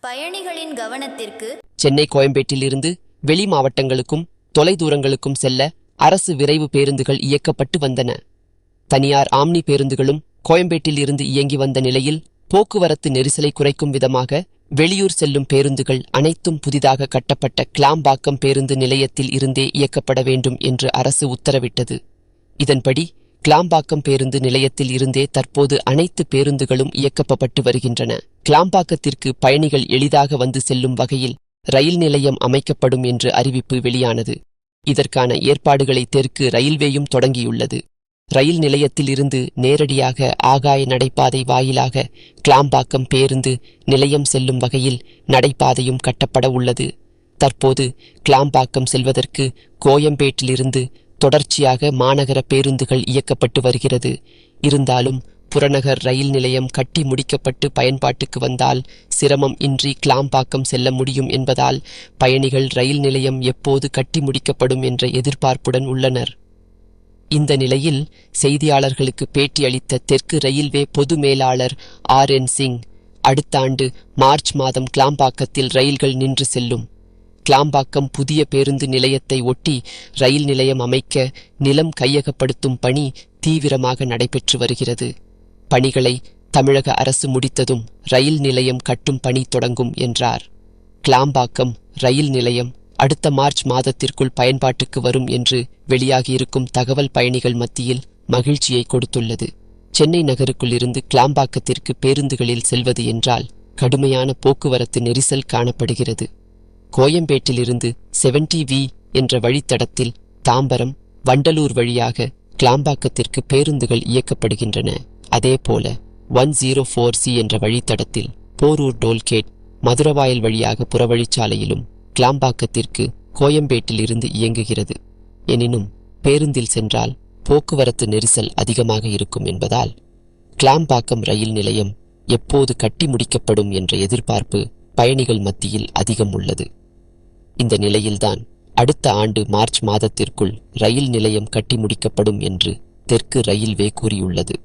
பயணிகளின் கவனத்திற்கு சென்னை கோயம்பேட்டிலிருந்து வெளி மாவட்டங்களுக்கும் தொலைதூரங்களுக்கும் செல்ல அரசு விரைவு பேருந்துகள் இயக்கப்பட்டு வந்தன. தனியார் ஆம்னி பேருந்துகளும் கோயம்பேட்டில் இருந்து இயங்கி வந்த நிலையில் போக்குவரத்து நெரிசலை குறைக்கும் விதமாக வெளியூர் செல்லும் பேருந்துகள் அனைத்தும் புதிதாக கட்டப்பட்ட கிளாம்பாக்கம் பேருந்து நிலையத்தில் இருந்தே இயக்கப்பட வேண்டும் என்று அரசு உத்தரவிட்டது. இதன்படி கிளாம்பாக்கம் பேருந்து நிலையத்தில் இருந்தே தற்போது அனைத்து பேருந்துகளும் இயக்கப்பட்டு வருகின்றன. கிளாம்பாக்கத்திற்கு பயணிகள் எளிதாக வந்து செல்லும் வகையில் ரயில் நிலையம் அமைக்கப்படும் என்று அறிவிப்பு வெளியானது. இதற்கான ஏற்பாடுகளை தெற்கு ரயில்வேயும் தொடங்கியுள்ளது. ரயில் நிலையத்தில் இருந்து நேரடியாக ஆகாய நடைபாதை வாயிலாக கிளாம்பாக்கம் பேருந்து நிலையம் செல்லும் வகையில் நடைபாதையும் கட்டப்பட உள்ளது. தற்போது கிளாம்பாக்கம் செல்வதற்கு கோயம்பேட்டிலிருந்து தொடர்ச்சியாக மாநகர பேருந்துகள் இயக்கப்பட்டு வருகிறது. இருந்தாலும் புறநகர் ரயில் நிலையம் கட்டி முடிக்கப்பட்டு பயன்பாட்டுக்கு வந்தால் சிரமம் இன்றி கிளாம்பாக்கம் செல்ல முடியும் என்பதால் பயணிகள் ரயில் நிலையம் எப்போது கட்டி முடிக்கப்படும் என்ற எதிர்பார்ப்புடன் உள்ளனர். இந்த நிலையில் செய்தியாளர்களுக்கு பேட்டியளித்த தெற்கு ரயில்வே பொது மேலாளர் ஆர் என் சிங் அடுத்த ஆண்டு மார்ச் மாதம் கிளாம்பாக்கத்தில் ரயில்கள் நின்று செல்லும். கிளாம்பாக்கம் புதிய பேருந்து நிலையத்தை ஒட்டி ரயில் நிலையம் அமைக்க நிலம் கையகப்படுத்தும் பணி தீவிரமாக நடைபெற்று வருகிறது. பணிகளை தமிழக அரசு முடித்ததும் ரயில் நிலையம் கட்டும் பணி தொடங்கும் என்றார். கிளாம்பாக்கம் ரயில் நிலையம் அடுத்த மார்ச் மாதத்திற்குள் பயன்பாட்டுக்கு வரும் என்று வெளியாகியிருக்கும் தகவல் பயணிகள் மத்தியில் மகிழ்ச்சியை கொடுத்துள்ளது. சென்னை நகருக்குள் இருந்து கிளாம்பாக்கத்திற்கு பேருந்துகளில் செல்வது என்றால் கடுமையான போக்குவரத்து நெரிசல் காணப்படுகிறது. கோயம்பேட்டிலிருந்து செவன்டி வி என்ற வழித்தடத்தில் தாம்பரம் வண்டலூர் வழியாக கிளாம்பாக்கத்திற்கு பேருந்துகள் இயக்கப்படுகின்றன. அதேபோல ஒன் ஜீரோ ஃபோர் சி என்ற வழித்தடத்தில் போரூர் டோல்கேட் மதுரவாயல் வழியாக புறவழிச்சாலையிலும் கிளாம்பாக்கத்திற்கு கோயம்பேட்டில் இருந்து இயங்குகிறது. எனினும் பேருந்தில் சென்றால் போக்குவரத்து நெரிசல் அதிகமாக இருக்கும் என்பதால் கிளாம்பாக்கம் ரயில் நிலையம் எப்போது கட்டி முடிக்கப்படும் என்ற எதிர்பார்ப்பு பயணிகள் மத்தியில் அதிகம் உள்ளது. இந்த நிலையில்தான் அடுத்த ஆண்டு மார்ச் மாதத்திற்குள் ரயில் நிலையம் கட்டி முடிக்கப்படும் என்று தெற்கு ரயில்வே கூறியுள்ளது.